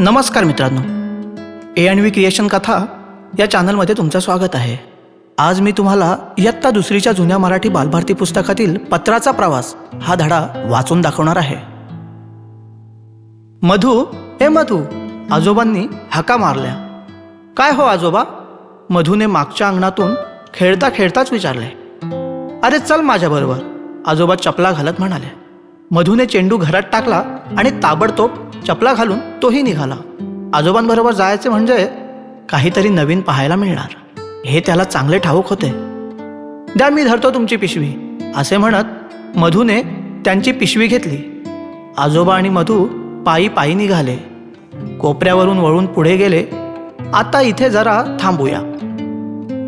नमस्कार मित्रांनो. A and V creation कथा या चॅनलमध्ये तुमचं स्वागत आहे. आज मी तुम्हाला इयत्ता दुसरीच्या जुन्या मराठी बालभारती पुस्तकातील पत्राचा प्रवास हा धडा वाचून दाखवणार आहे. मधू हे मधू आजोबांनी हाका मारल्या. काय हो आजोबा? मधूने मागच्या अंगणातून खेळता खेळताच विचारले. अरे चल माझ्याबरोबर आजोबा चपला घालत म्हणाले. मधूने चेंडू घरात टाकला आणि ताबडतोब चपला घालून तोही निघाला. आजोबांबरोबर जायचे म्हणजे काहीतरी नवीन पाहायला मिळणार. हे त्याला चांगले ठाऊक होते. द्या मी धरतो तुमची पिशवी असे म्हणत मधूने त्यांची पिशवी घेतली. आजोबा आणि मधू पायी पायी निघाले. कोपऱ्यावरून वळून पुढे गेले. आता इथे जरा थांबूया.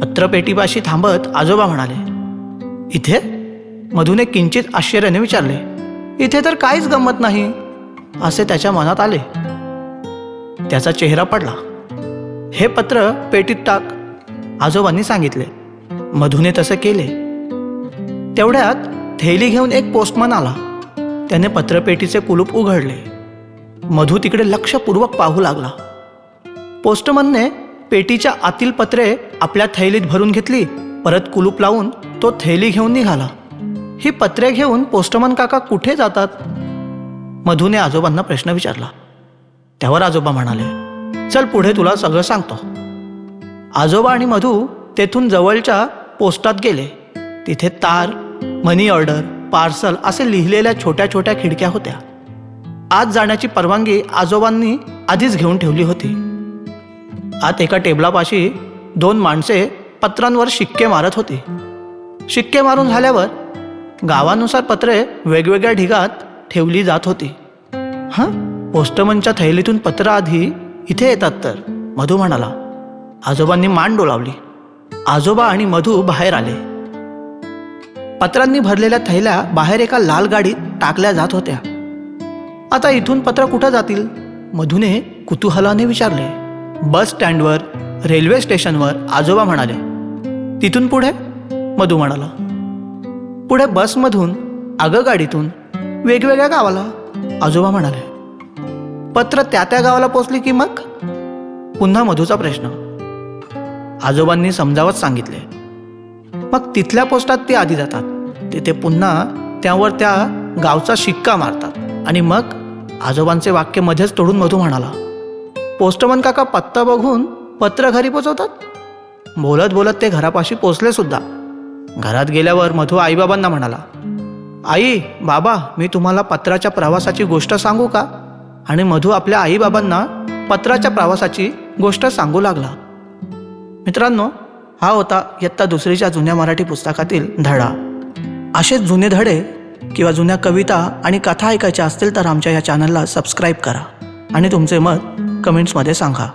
पत्रपेटीपाशी थांबत आजोबा म्हणाले इथे? मधूने किंचित आश्चर्याने विचारले. इथे तर काहीच गंमत नाही असे त्याच्या मनात आले. त्याचा चेहरा पडला. हे पत्र पेटीत टाक आजोबांनी सांगितले. मधूने तसे केले. तेवढ्यात थैली घेऊन एक पोस्टमन आला. त्याने पत्रपेटीचे कुलूप उघडले. मधू तिकडे लक्षपूर्वक पाहू लागला. पोस्टमनने पेटीच्या आतील पत्रे आपल्या थैलीत भरून घेतली परत कुलूप लावून तो थैली घेऊन निघाला. ही पत्रे घेऊन पोस्टमन काका कुठे जातात? मधूने आजोबांना प्रश्न विचारला. त्यावर आजोबा म्हणाले चल पुढे तुला सगळं सांगतो. आजोबा आणि मधू तेथून जवळच्या पोस्टात गेले. तिथे तार मनी ऑर्डर पार्सल असे लिहिलेल्या छोट्या छोट्या खिडक्या होत्या. आत जाण्याची परवानगी आजोबांनी आधीच घेऊन ठेवली होती. आत एका टेबलापाशी दोन माणसे पत्रांवर शिक्के मारत होती. शिक्के मारून झाल्यावर गावानुसार पत्रे वेगवेगळ्या ढिगात ठेवली जात होती. हां? पोस्टमनच्या थैलीतून पत्र आधी इथे येतात तर मधू म्हणाला. आजोबांनी मान डोलावली. आजोबा आणि मधू बाहेर आले. पत्रांनी भरलेल्या थैल्या बाहेर एका लाल गाडीत टाकल्या जात होत्या. आता इथून पत्र कुठं जातील? मधूने कुतूहलाने विचारले. बस स्टँडवर रेल्वे स्टेशनवर आजोबा म्हणाले. तिथून पुढे? मधू म्हणाला. पुढे बसमधून आगगाडीतून वेगवेगळ्या गावाला आजोबा म्हणाले पत्र त्या त्या गावाला पोचली की मग? पुन्हा मधूचा प्रश्न. आजोबांनी समजावत सांगितले मग तिथल्या पोस्टात ते आधी जातात. तिथे पुन्हा त्यावर त्या गावचा शिक्का मारतात. आणि मग आजोबांचे वाक्य मध्येच तोडून मधू म्हणाला पोस्टमन काका पत्ता बघून पत्र घरी पोचवतात? बोलत बोलत ते घरापाशी पोचले सुद्धा. घरात गेल्यावर मधू आईबाबांना म्हणाला आई बाबा मी तुम्हाला पत्राच्या प्रवासाची गोष्ट सांगू का? आणि मधू आपल्या आईबाबांना पत्राच्या प्रवासाची गोष्ट सांगू लागला. मित्रांनो हा होता इयत्ता दुसरीच्या जुन्या मराठी पुस्तकातील धडा. असेच जुने धडे किंवा जुन्या कविता आणि कथा ऐकायच्या असतील तर आमच्या या चॅनलला सबस्क्राईब करा आणि तुमचे मत कमेंट्समध्ये सांगा.